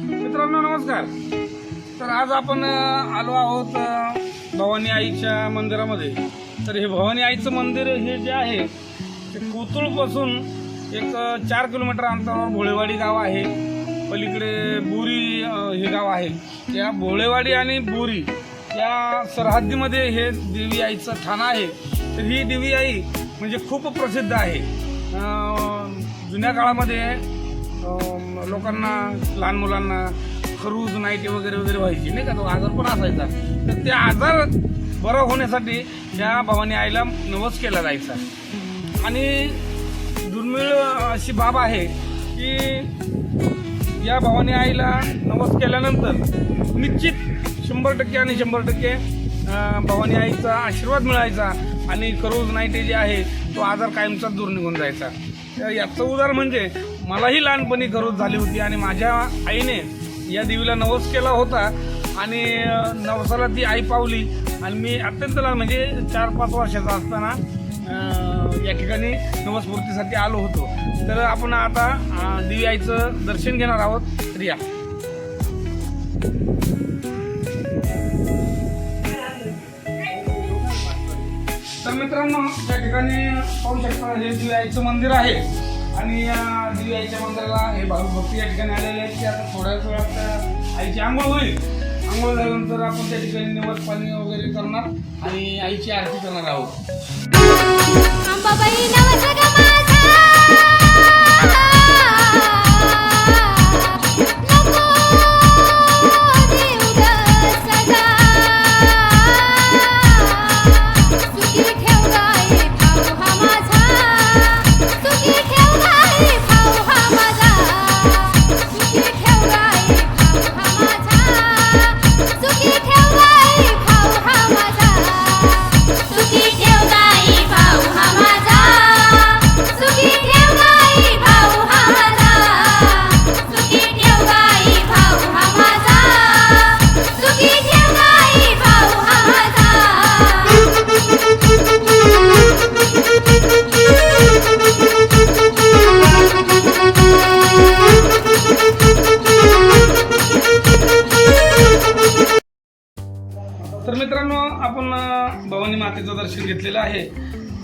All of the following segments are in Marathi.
मित्रांनो नमस्कार. तर आज आपण आलो आहोत भवानी आईच्या मंदिरामध्ये. तर हे भवानी आईचं मंदिर हे जे आहे ते कोतुळपासून एक चार किलोमीटर अंतरावर भोळेवाडी गाव आहे. पलीकडे बोरी हे गाव आहे. त्या भोळेवाडी आणि बोरी या सरहद्दीमध्ये हे देवी आईचं ठाणं आहे. तर ही देवी आई म्हणजे खूप प्रसिद्ध आहे. जुन्या काळामध्ये लोकांना लहान मुलांना खरूज नाईटी वगैरे वगैरे व्हायची नाही का? तो आजार पण असायचा. तर ते आजार बरं होण्यासाठी या भवानी आईला नवस केला जायचा. आणि दुर्मिळ अशी बाब आहे की या भवानी आईला नवस केल्यानंतर निश्चित शंभर टक्के आणि शंभर टक्के भवानी आईचा आशीर्वाद मिळायचा आणि खरूज नाईटे जे आहे तो आजार कायमचा दूर निघून जायचा. याचं उदाहरण म्हणजे मलाही लहानपणी गरज झाली होती आणि माझ्या आईने या देवीला नवस केला होता आणि नवसाला ती आई पावली. आणि मी अत्यंत लहान म्हणजे चार पाच वर्षाचा असताना या ठिकाणी नवस्फूर्तीसाठी आलो होतो. तर आपण आता देवी आईचं दर्शन घेणार आहोत. तर या तर मित्रांनो त्या ठिकाणी पाहू शकता हे देवी आईचं मंदिर आहे. आणि या देवी आईच्या मंदिराला हे भाविक या ठिकाणी आलेले आहेत की आता थोड्याच वेळात आईची आंघोळ होईल. आंघोळ झाल्यानंतर आपण त्या ठिकाणी निवड पाणी वगैरे करणार आणि आईची आरती करणार आहोत.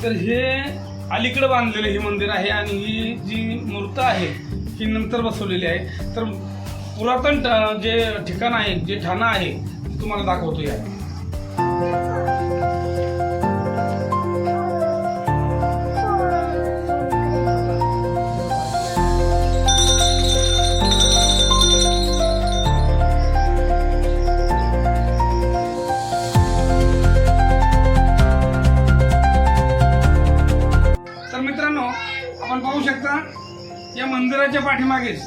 तर हे अलीकडे बांधलेलं हे मंदिर आहे आणि ही जी मूर्त आहे ही नंतर बसवलेली आहे. तर पुरातन जे ठिकाण आहे जे ठाणं आहे ते तुम्हाला दाखवतो या पाठीमागेच.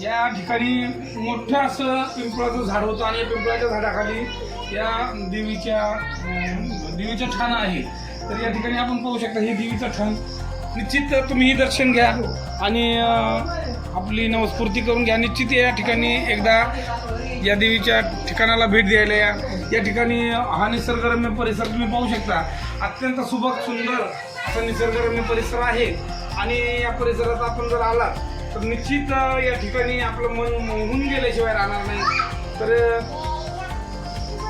या ठिकाणी मोठं असं पिंपळाचं झाड होतं आणि या पिंपळाच्या झाडाखाली या देवीच्या देवीचं ठाण आहे. तर या ठिकाणी आपण पाहू शकता हे देवीचं ठाण निश्चित तुम्ही दर्शन घ्या आणि आपली नवस्फूर्ती करून घ्या. निश्चित या ठिकाणी एकदा या देवीच्या ठिकाणाला भेट द्यायला या. या ठिकाणी हा निसर्गरम्य परिसर तुम्ही पाहू शकता. अत्यंत सुबक सुंदर असा निसर्गरम्य परिसर आहे. आणि या परिसरात आपण जर आला तर निश्चित या ठिकाणी आपलं मन मोहून गेल्याशिवाय राहणार नाही. तर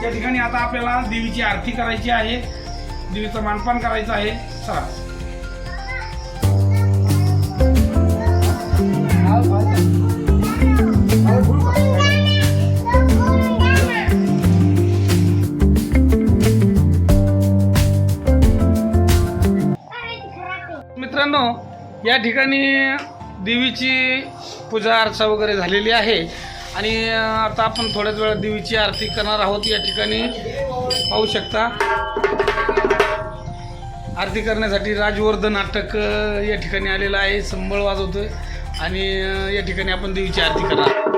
या ठिकाणी आता आपल्याला देवीची आरती करायची आहे. देवीचं मानपान करायचं आहे. चला. मित्रांनो या ठिकाणी देवीची पूजा अर्चा वगैरे झालेली आहे. आणि आता आपण थोड्याच वेळात देवीची आरती करणार आहोत. या ठिकाणी पाहू शकता. आरती करण्यासाठी राजवर्धन नाटक या ठिकाणी आलेलं आहे. संबळ वाजवतोय. आणि या ठिकाणी आपण देवीची आरती करणार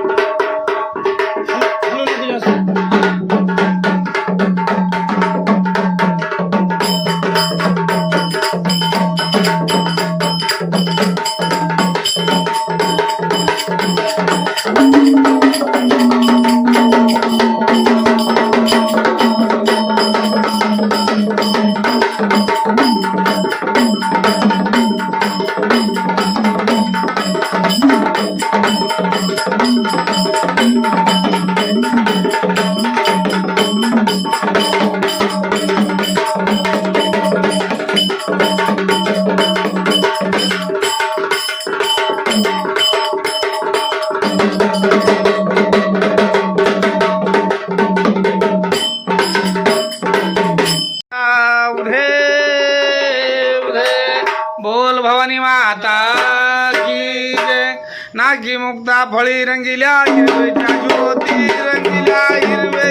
भवानी माता की जय. नागी मुक्ता फळी रंगिल्या हिरवेच्या ज्योती रंगिल्या हिरवे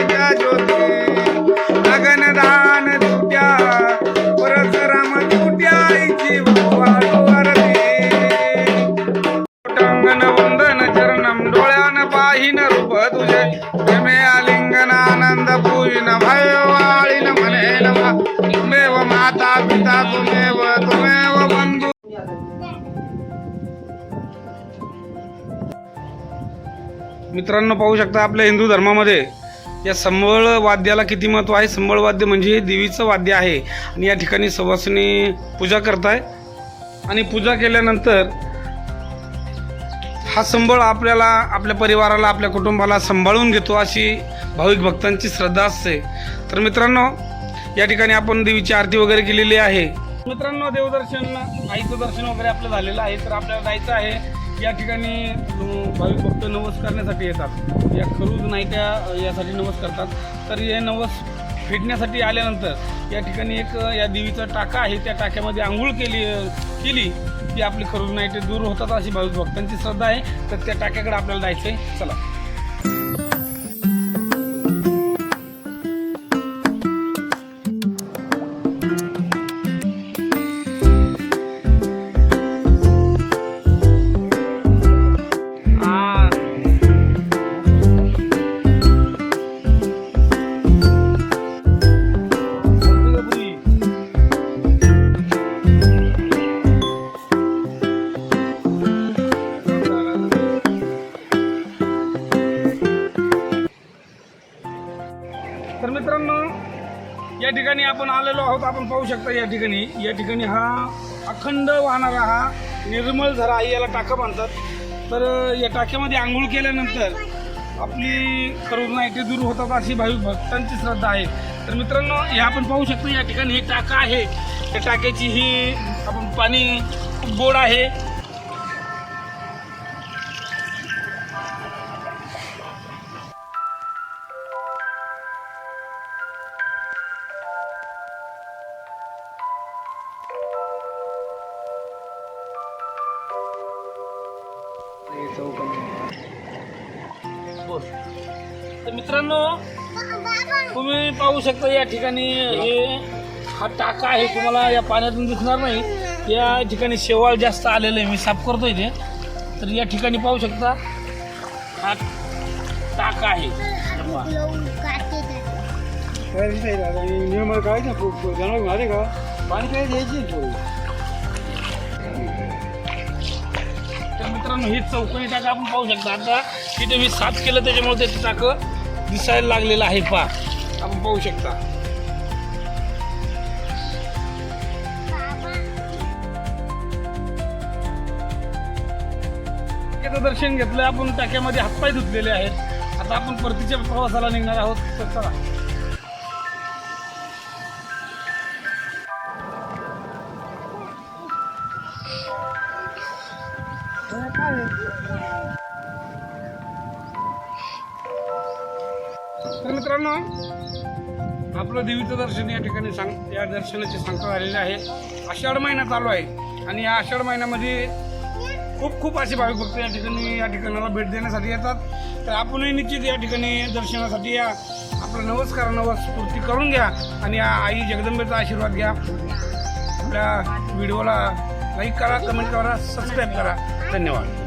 मित्रांनो पाहू शकता आपल्या हिंदू धर्मामध्ये या संबळ वाद्याला किती महत्त्व आहे? संबळ वाद्य म्हणजे देवीचं वाद्य आहे. आणि या ठिकाणी सवासनी पूजा करताय. आणि पूजा केल्यानंतर हा संबळ आपल्याला आपल्या परिवाराला आपल्या कुटुंबाला सांभाळून घेतो अशी भाविक भक्तांची श्रद्धा असते. तर मित्रांनो या ठिकाणी आपण देवीची आरती वगैरे केलेली आहे. मित्रांनो देवदर्शन आईचं दर्शन वगैरे आपलं झालेलं आहे. तर आपल्याला जायचं आहे. या ठिकाणी भाविक भक्त नवस करण्यासाठी येतात. या खरूज नाईट्या यासाठी नवस करतात. तर हे नवस फेडण्यासाठी आल्यानंतर या ठिकाणी एक या देवीचा टाका आहे. त्या टाक्यामध्ये आंघोळ केली केली की आपली खरूज नायटे दूर होतात अशी भाविक भक्तांची श्रद्धा आहे. तर त्या टाक्याकडे आपल्याला जायचं आहे चला. ठिकाणी आपण आलेलो आहोत आपण पाहू शकता या ठिकाणी. या ठिकाणी हा अखंड वाहणारा हा निर्मळ झरा आहे याला टाका बांधतात तर या टाक्यामध्ये आंघोळ केल्यानंतर आपली करोना इथे दूर होतात अशी भाविक भक्तांची श्रद्धा आहे. तर मित्रांनो हे आपण पाहू शकतो या ठिकाणी ही टाका आहे. त्या टाक्याची ही आपण पाणी खूप गोड आहे. तर मित्रांनो तुम्ही पाहू शकता या ठिकाणी हे हा टाका आहे. तुम्हाला या पाण्यातून दिसणार नाही. या ठिकाणी शेवाळ जास्त आलेलं आहे. मी साफ करतोय ते. तर या ठिकाणी पाहू शकता हा टाका आहे. काय जनावर का पाणी काय द्यायची तर मित्रांनो ही चौकणी टाका आपण पाहू शकता. आता तिथे मी साफ केलं त्याच्यामुळे त्याचं टाकं दिसायला लागलेलं आहे पा. आपण पाहू शकता. टाक्याचं दर्शन घेतलं आपण टाक्यामध्ये हातपाय धुतलेले आहेत. आता आपण परतीच्या प्रवासाला निघणार आहोत. तर चला. तर मित्रांनो आपलं देवीचं दर्शन या ठिकाणी सांग या दर्शनाची सांगता झालेली आहे. आषाढ महिना चालू आहे आणि या आषाढ महिन्यामध्ये खूप खूप असे भाविक भक्त या ठिकाणी या ठिकाणाला भेट देण्यासाठी येतात. तर आपणही निश्चित या ठिकाणी दर्शनासाठी या आपलं नवस्कार नवस पूर्ती करून घ्या आणि या आई जगदंबेचा आशीर्वाद घ्या. आपल्या व्हिडिओला लाईक करा कमेंट करा सबस्क्राईब करा. धन्यवाद.